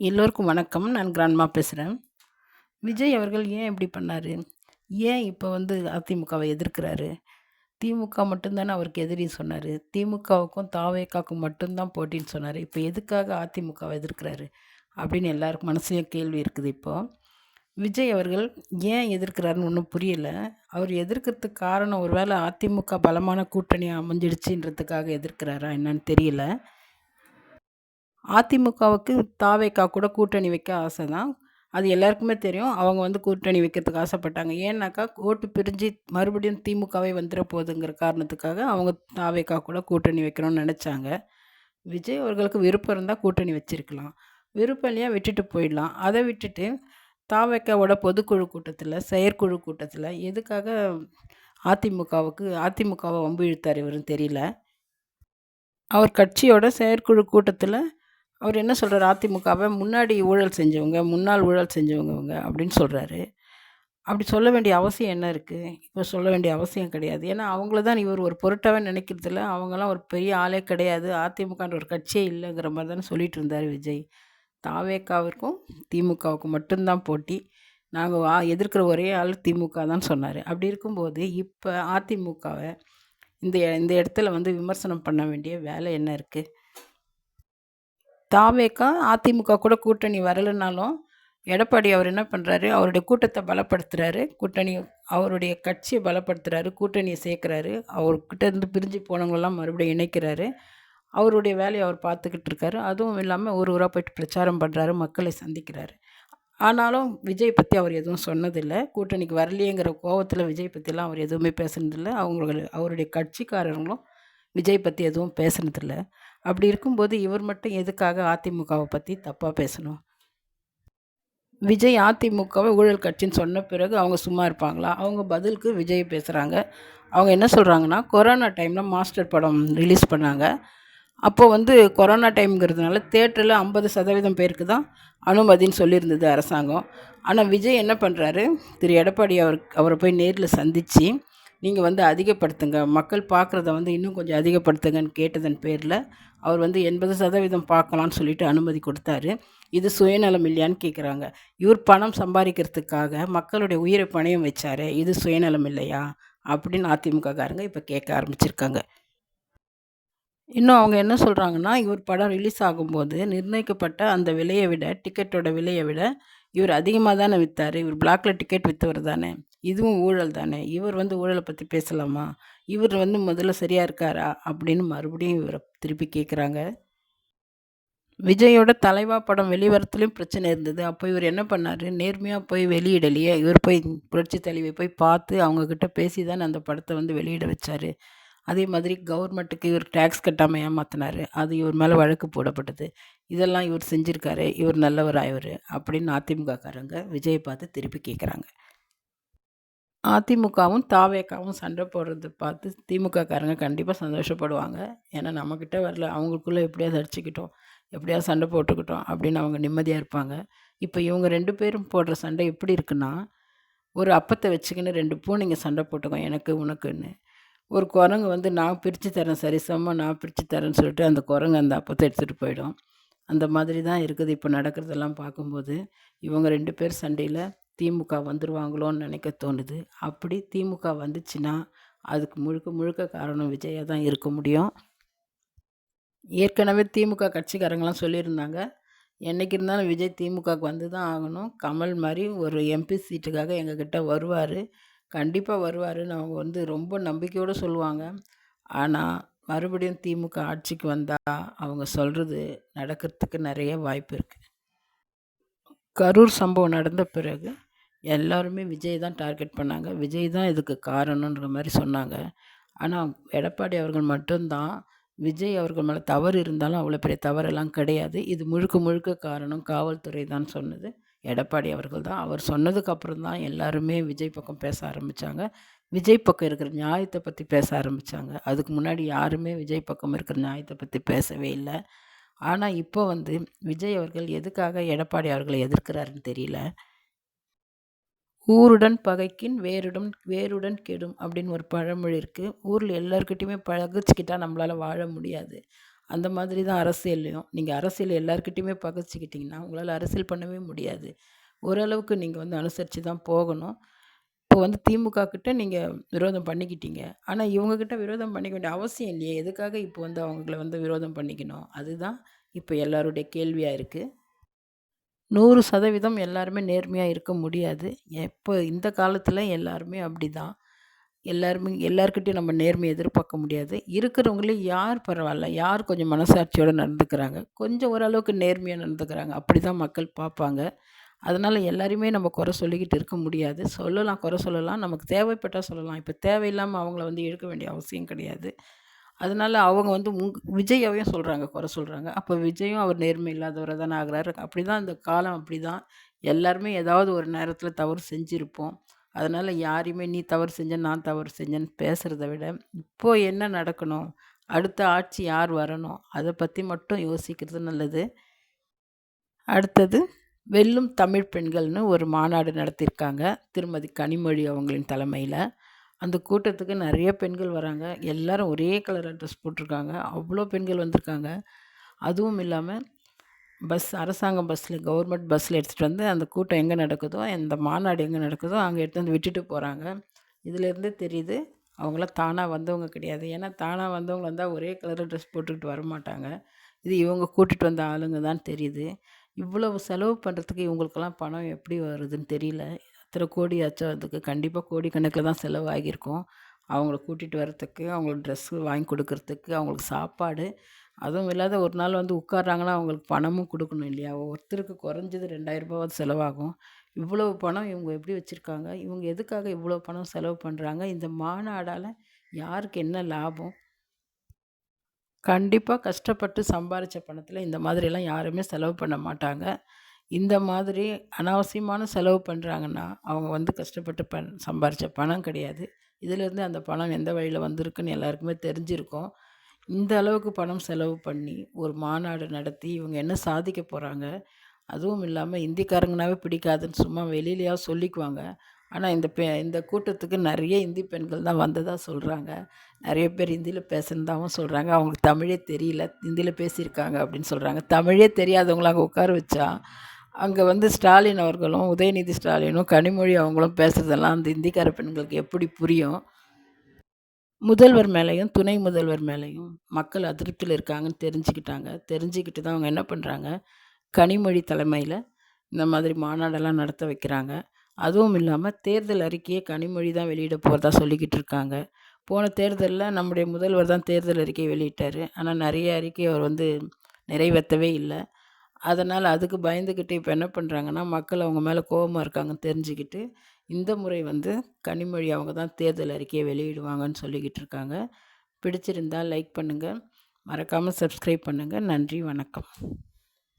எல்லோருக்கும் வணக்கம். நான் கிராண்ட்மா பேசுகிறேன் விஜய் அவர்கள் ஏன் இப்படி பண்ணார் ஏன் இப்போ வந்து அதிமுகவை எதிர்க்கிறாரு? திமுக மட்டும்தானே அவருக்கு எதிரி சொன்னார் திமுகவுக்கும் தாவேகாக்கும் மட்டும்தான் போட்டின்னு சொன்னார் இப்போ எதுக்காக அதிமுகவை எதிர்க்கிறாரு? அப்படின்னு எல்லாருக்கும் மனசுலேயும் கேள்வி இருக்குது இப்போது விஜய் அவர்கள் ஏன் எதிர்க்கிறாருன்னு ஒன்றும் புரியலை அவர் எதிர்க்கிறதுக்கு காரணம் ஒரு வேளை அதிமுக பலமான கூட்டணி அமைஞ்சிடுச்சுன்றதுக்காக எதிர்க்கிறாரா என்னன்னு தெரியல. அதிமுகவுக்கு தாவேக்கா கூட கூட்டணி வைக்க ஆசை தான். அது எல்லாருக்குமே தெரியும். அவங்க வந்து கூட்டணி வைக்கிறதுக்கு ஆசைப்பட்டாங்க. ஏன்னாக்கா ஓட்டு பிரிஞ்சு மறுபடியும் திமுகவே வந்துட போதுங்கிற காரணத்துக்காக அவங்க தாவேக்கா கூட கூட்டணி வைக்கணும்னு நினச்சாங்க விஜய் அவர்களுக்கு விருப்பம் இருந்தால் கூட்டணி வச்சிருக்கலாம். விருப்பம் இல்லையா விட்டுட்டு போயிடலாம். அதை விட்டுட்டு தாவேக்காவோட பொதுக்குழு கூட்டத்தில் செயற்குழு கூட்டத்தில் எதுக்காக அதிமுகவுக்கு அதிமுகவை வம்பு இழுத்தார் இவரும் தெரியல. அவர் கட்சியோட செயற்குழு கூட்டத்தில் அவர் என்ன சொல்கிறார் அதிமுகவை முன்னாடி ஊழல் செஞ்சவங்க, முன்னாள் ஊழல் செஞ்சவங்க அப்படின்னு சொல்கிறாரு அப்படி சொல்ல வேண்டிய அவசியம் என்ன இருக்குது இப்போ சொல்ல வேண்டிய அவசியம் கிடையாது. ஏன்னா அவங்கள தான் இவர் ஒரு பொருட்டாவே நினைக்கிறதில்ல. அவங்களாம் ஒரு பெரிய ஆளே கிடையாது. அதிமுகன்ற ஒரு கட்சியே இல்லைங்கிற மாதிரி தானே சொல்லிட்டு இருந்தார் விஜய். தாவேகாவிற்கும், திமுகவுக்கும் மட்டும்தான் போட்டி. நாங்கள் வா எதிர்க்கிற ஒரே ஆள் திமுக தான் சொன்னார் அப்படி இருக்கும்போது இப்போ அதிமுகவை இந்த இந்த இடத்துல வந்து விமர்சனம் பண்ண வேண்டிய வேலை என்ன இருக்குது தாவேகா, அதிமுக கூட கூட்டணி வரலைனாலும் எடப்பாடி அவர் என்ன பண்ணுறாரு அவருடைய கூட்டத்தை பலப்படுத்துறாரு. கூட்டணி அவருடைய கட்சியை பலப்படுத்துறாரு. கூட்டணியை சேர்க்குறாரு அவர்கிட்ட இருந்து பிரிஞ்சு போனவங்களலாம் மறுபடியும் இணைக்கிறாரு. அவருடைய வேலையை அவர் பார்த்துக்கிட்டு இருக்காரு. அதுவும் இல்லாமல் ஒரு ஊராக போயிட்டு பிரச்சாரம் பண்ணுறாரு மக்களை சந்திக்கிறாரு. ஆனாலும் விஜய் பற்றி அவர் எதுவும் சொன்னதில்லை கூட்டணிக்கு வரலையேங்கிற கோவத்தில் விஜய் பற்றிலாம் அவர் எதுவுமே பேசுனதில்லை அவங்கள அவருடைய கட்சிக்காரங்களும் விஜய் பற்றி எதுவும் பேசுனதில்ல. அப்படி இருக்கும்போது இவர் மட்டும் எதுக்காக அதிமுகவை பற்றி தப்பாக பேசணும்? விஜய் அதிமுகவை ஊழல் கட்சின்னு சொன்ன பிறகு அவங்க சும்மா இருப்பாங்களா? அவங்க பதிலுக்கு விஜய் பேசுகிறாங்க அவங்க என்ன சொல்கிறாங்கன்னா கொரோனா டைமில் மாஸ்டர் படம் ரிலீஸ் பண்ணாங்க. அப்போது வந்து கொரோனா டைம்ங்கிறதுனால தேட்டரில் ஐம்பது சதவீதம் பேருக்கு தான் அனுமதின்னு சொல்லியிருந்தது அரசாங்கம். ஆனால் விஜய் என்ன பண்ணுறாரு திரு எடப்பாடி அவர் அவரை போய் நேரில் சந்தித்து நீங்கள் வந்து அதிகப்படுத்துங்க. மக்கள் பார்க்குறத வந்து இன்னும் கொஞ்சம் அதிகப்படுத்துங்கன்னு கேட்டதன் பேரில் அவர் வந்து 80% பார்க்கலான்னு சொல்லிட்டு அனுமதி கொடுத்தாரு. இது சுயநலம் இல்லையான்னு கேட்குறாங்க. இவர் பணம் சம்பாதிக்கிறதுக்காக மக்களுடைய உயிரை பணையம் வச்சாரு இது சுயநலம் இல்லையா? அப்படின்னு அதிமுககாரங்க இப்போ கேட்க ஆரம்பிச்சிருக்காங்க. இன்னும் அவங்க என்ன சொல்கிறாங்கன்னா இவர் படம் ரிலீஸ் ஆகும்போது நிர்ணயிக்கப்பட்ட அந்த விலையை விட டிக்கெட்டோட விலையை விட இவர் அதிகமாக தானே விற்றார் இவர் பிளாக்ல டிக்கெட் விற்றவர் தானே. இதுவும் ஊழல் தானே. இவர் வந்து ஊழலை பற்றி பேசலாமா? இவர் வந்து முதல்ல சரியாக இருக்காரா? அப்படின்னு மறுபடியும் இவரை திருப்பி கேட்குறாங்க. விஜயோட தலைவா படம் வெளிவரத்துலேயும் பிரச்சனை இருந்தது. அப்போ இவர் என்ன பண்ணார் நேர்மையாக போய் வெளியிடலையே. இவர் போய் புரட்சி தலைவை போய் பார்த்து அவங்கக்கிட்ட பேசி தானே அந்த படத்தை வந்து வெளியிட வச்சார் அதே மாதிரி கவர்மெண்ட்டுக்கு இவர் டேக்ஸ் கட்டாமல் ஏமாத்தினார் அது இவர் மேலே வழக்கு போடப்பட்டது. இதெல்லாம் இவர் செஞ்சுருக்காரு இவர் நல்லவரா இவரு? அப்படின்னு அதிமுககாரங்க விஜயை பார்த்து திருப்பி கேட்குறாங்க. அதிமுகவும், தாவேக்காவும் சண்டை போடுறது பார்த்து திமுகக்காரங்க கண்டிப்பாக சந்தோஷப்படுவாங்க. ஏன்னா நம்மக்கிட்ட வரல. அவங்களுக்குள்ளே எப்படியாவது அடிச்சுக்கிட்டோம். எப்படியாவது சண்டை போட்டுக்கிட்டோம் அப்படின்னு அவங்க நிம்மதியாக இருப்பாங்க. இப்போ இவங்க ரெண்டு பேரும் போடுற சண்டை எப்படி இருக்குன்னா, ஒரு அப்பத்தை வச்சுக்கின்னு 2 பூனைங்க சண்டை போட்டுக்கோ எனக்கு, உனக்குன்னு. ஒரு குரங்கு வந்து நான் பிரித்து தரேன் சரிசமமாக நான் பிரித்து தரேன்னு சொல்லிட்டு அந்த குரங்கு அந்த அப்பத்தை எடுத்துகிட்டு போயிடும். அந்த மாதிரி தான் இருக்குது இப்போ நடக்கிறதெல்லாம் பார்க்கும்போது. இவங்க ரெண்டு பேர் சண்டையில் திமுக வந்துடுவாங்களோன்னு நினைக்க தோணுது. அப்படி திமுக வந்துச்சுன்னா, அதுக்கு முழுக்க முழுக்க காரணம் விஜயா தான் இருக்க முடியும். ஏற்கனவே திமுக கட்சிக்காரங்களாம் சொல்லியிருந்தாங்க. என்றைக்கு இருந்தாலும் விஜய் திமுகவுக்கு வந்து தான் ஆகணும். கமல் மாதிரி ஒரு எம்பி சீட்டுக்காக எங்ககிட்ட வருவார் கண்டிப்பாக வருவாருன்னு அவங்க வந்து ரொம்ப நம்பிக்கையோடு சொல்லுவாங்க. ஆனால் மறுபடியும் திமுக ஆட்சிக்கு வந்தால் அவங்க சொல்கிறது நடக்கிறதுக்கு நிறைய வாய்ப்பு இருக்குது கரூர் சம்பவம் நடந்த பிறகு எல்லாருமே விஜய் தான் டார்கெட் பண்ணாங்க. விஜய் தான் இதுக்கு காரணம்ன்ற மாதிரி சொன்னாங்க. ஆனால் எடப்பாடி அவர்கள் மட்டும்தான் விஜய் அவர்கள் மேலே தவறு இருந்தாலும் அவ்வளோ பெரிய தவறெல்லாம் கிடையாது. இது முழுக்க முழுக்க காரணம் காவல்துறை தான் சொன்னது எடப்பாடி அவர்கள் தான். அவர் சொன்னதுக்கு அப்புறம் தான் எல்லாருமே விஜய் பக்கம் பேச ஆரம்பித்தாங்க விஜய் பக்கம் இருக்கிற நியாயத்தை பற்றி பேச ஆரம்பித்தாங்க அதுக்கு முன்னாடி யாருமே விஜய் பக்கம் இருக்கிற நியாயத்தை பற்றி பேசவே இல்லை ஆனால் இப்போ வந்து விஜய் அவர்கள் எதுக்காக எடப்பாடி அவர்களை எதிர்க்கிறாருன்னு தெரியல. "ஊருடன் பகைக்கின் வேருடன் வேருடன் கெடும்" அப்படின்னு ஒரு பழமொழி இருக்குது ஊரில் எல்லாருக்கிட்டையுமே பகைச்சுக்கிட்டா நம்மளால் வாழ முடியாது. அந்த மாதிரி தான் அரசியல்லையும். நீங்கள் அரசியல் எல்லாருக்கிட்டையுமே பகைச்சிக்கிட்டிங்கன்னா உங்களால் அரசியல் பண்ணவே முடியாது. ஓரளவுக்கு நீங்கள் வந்து அனுசரித்து தான் போகணும். இப்போ வந்து திமுக கிட்ட நீங்கள் விரோதம் பண்ணிக்கிட்டீங்க. ஆனால் இவங்கக்கிட்ட விரோதம் பண்ணிக்க வேண்டிய அவசியம் இல்லையே. எதுக்காக இப்போ வந்து அவங்கள வந்து விரோதம் பண்ணிக்கணும்? அதுதான் இப்போ எல்லாருடைய கேள்வியாக இருக்குது நூறு சதவீதம் எல்லாருமே நேர்மையாக இருக்க முடியாது. எப்போ இந்த காலத்தில் எல்லாருமே அப்படி தான் எல்லாருமே எல்லாருக்கிட்டையும் நம்ம நேர்மையை எதிர்பார்க்க முடியாது. இருக்கிறவங்களே யார் பரவாயில்ல யார் கொஞ்சம் மனசாட்சியோடு நடந்துக்கிறாங்க கொஞ்சம் ஓரளவுக்கு நேர்மையாக நடந்துக்கிறாங்க அப்படி தான் மக்கள் பார்ப்பாங்க. அதனால் எல்லாரையுமே நம்ம குறை சொல்லிக்கிட்டு இருக்க முடியாது. சொல்லலாம் குறை சொல்லலாம் நமக்கு தேவைப்பட்டால் சொல்லலாம். இப்போ தேவையில்லாமல் அவங்கள வந்து இழுக்க வேண்டிய அவசியம் கிடையாது. அதனால் அவங்க வந்து உங் விஜயாவையும் சொல்கிறாங்க குறை சொல்கிறாங்க அப்போ விஜயும் அவர் நேர்மை இல்லாதவராக தானே ஆகிறாரு. அப்படி தான் இந்த காலம் அப்படி தான் எல்லாருமே ஏதாவது ஒரு நேரத்தில் தவறு செஞ்சுருப்போம். அதனால் யாரையுமே நீ தவறு செஞ்ச நான் தவறு செஞ்சேன்னு பேசுகிறத விட இப்போது என்ன நடக்கணும்? அடுத்த ஆட்சி யார் வரணும்? அதை பற்றி மட்டும் யோசிக்கிறது நல்லது. அடுத்தது வெல்லும் தமிழ் பெண்கள்னு ஒரு மாநாடு நடத்தியிருக்காங்க திருமதி கனிமொழி அவங்களின் தலைமையில். அந்த கூட்டத்துக்கு நிறைய பெண்கள் வராங்க. எல்லாரும் ஒரே கலராக ட்ரெஸ் போட்டிருக்காங்க. அவ்வளோ பெண்கள் வந்திருக்காங்க. அதுவும் இல்லாமல் பஸ் அரசாங்கம் பஸ்ஸில் கவர்மெண்ட் பஸ்ஸில் எடுத்துகிட்டு வந்து அந்த கூட்டம் எங்கே நடக்குதோ அந்த மாநாடு எங்கே நடக்குதோ அங்கே எடுத்து வந்து விட்டுட்டு போகிறாங்க இதிலேருந்தே தெரியுது அவங்களாம் தானாக வந்தவங்க கிடையாது. ஏன்னா தானாக வந்தவங்க வந்தால் ஒரே கலரில் ட்ரெஸ் போட்டுக்கிட்டு வரமாட்டாங்க. இது இவங்க கூட்டிகிட்டு வந்த ஆளுங்க தான் தெரியுது. இவ்வளவு செலவு பண்ணுறதுக்கு இவங்களுக்கெல்லாம் பணம் எப்படி வருதுன்னு தெரியல. எத்தனை கோடி ஆச்சோ அதுக்கு கண்டிப்பாக கோடி கணக்கில் தான் செலவாகியிருக்கும். அவங்கள கூட்டிகிட்டு வரத்துக்கு அவங்களுக்கு ட்ரெஸ்ஸு வாங்கி கொடுக்கறதுக்கு அவங்களுக்கு சாப்பாடு அதுவும் இல்லாத ஒரு நாள் வந்து உட்கார்றாங்கன்னா அவங்களுக்கு பணமும் கொடுக்கணும் இல்லையா? ஒருத்தருக்கு குறைஞ்சது ரெண்டாயிரரூபாவது செலவாகும். இவ்வளவு பணம் இவங்க எப்படி வச்சுருக்காங்க? இவங்க எதுக்காக இவ்வளோ பணம் செலவு பண்ணுறாங்க இந்த மாநாடால் யாருக்கு என்ன லாபம்? கண்டிப்பாக கஷ்டப்பட்டு சம்பாரித்த பணத்தில் இந்த மாதிரிலாம் யாருமே செலவு பண்ண மாட்டாங்க. இந்த மாதிரி அனாவசியமான செலவு பண்ணுறாங்கன்னா அவங்க வந்து கஷ்டப்பட்டு பண் சம்பாரித்த பணம் கிடையாது. இதிலேருந்து அந்த பணம் எந்த வழியில் வந்திருக்குன்னு எல்லாருக்குமே தெரிஞ்சிருக்கும். இந்த அளவுக்கு பணம் செலவு பண்ணி ஒரு மாநாடு நடத்தி இவங்க என்ன சாதிக்க போகிறாங்க அதுவும் இல்லாமல் இந்திக்காரங்கனாவே பிடிக்காதுன்னு சும்மா வெளியிலையாவது சொல்லிக்குவாங்க. ஆனால் இந்த பெ இந்த கூட்டத்துக்கு நிறைய இந்தி பெண்கள் தான் வந்ததாக சொல்கிறாங்க நிறைய பேர் ஹிந்தியில் பேசுனதாகவும் சொல்கிறாங்க அவங்களுக்கு தமிழே தெரியல. ஹிந்தியில் பேசியிருக்காங்க அப்படின்னு சொல்கிறாங்க தமிழே தெரியாதவங்கள அங்கே உட்கார வச்சா அங்கே வந்து ஸ்டாலின் அவர்களும் உதயநிதி ஸ்டாலினும் கனிமொழி அவங்களும் பேசுகிறதெல்லாம் அந்த இந்திக்கார பெண்களுக்கு எப்படி புரியும்? முதல்வர் மேலேயும் துணை முதல்வர் மேலேயும் மக்கள் அதிருப்தியில் இருக்காங்கன்னு தெரிஞ்சுக்கிட்டாங்க. தெரிஞ்சுக்கிட்டு தான் அவங்க என்ன பண்ணுறாங்க கனிமொழி தலைமையில் இந்த மாதிரி மாநாடெல்லாம் நடத்த வைக்கிறாங்க. அதுவும் இல்லாமல் தேர்தல் அறிக்கையை கனிமொழி தான் வெளியிட போகிறதா சொல்லிக்கிட்டு இருக்காங்க. போன தேர்தலில் நம்முடைய முதல்வர் தான் தேர்தல் அறிக்கையை வெளியிட்டார். ஆனால் நிறைய அறிக்கை அவர் வந்து நிறைவேற்றவே இல்லை. அதனால் அதுக்கு பயந்துக்கிட்டு இப்போ என்ன பண்ணுறாங்கன்னா மக்கள் அவங்க மேலே கோபமாக இருக்காங்கன்னு தெரிஞ்சுக்கிட்டு இந்த முறை வந்து கனிமொழி அவங்க தான் தேர்தல் அறிக்கையை வெளியிடுவாங்கன்னு சொல்லிக்கிட்டு இருக்காங்க. பிடிச்சிருந்தால் லைக் பண்ணுங்கள் மறக்காமல் சப்ஸ்கிரைப் பண்ணுங்கள் நன்றி வணக்கம்.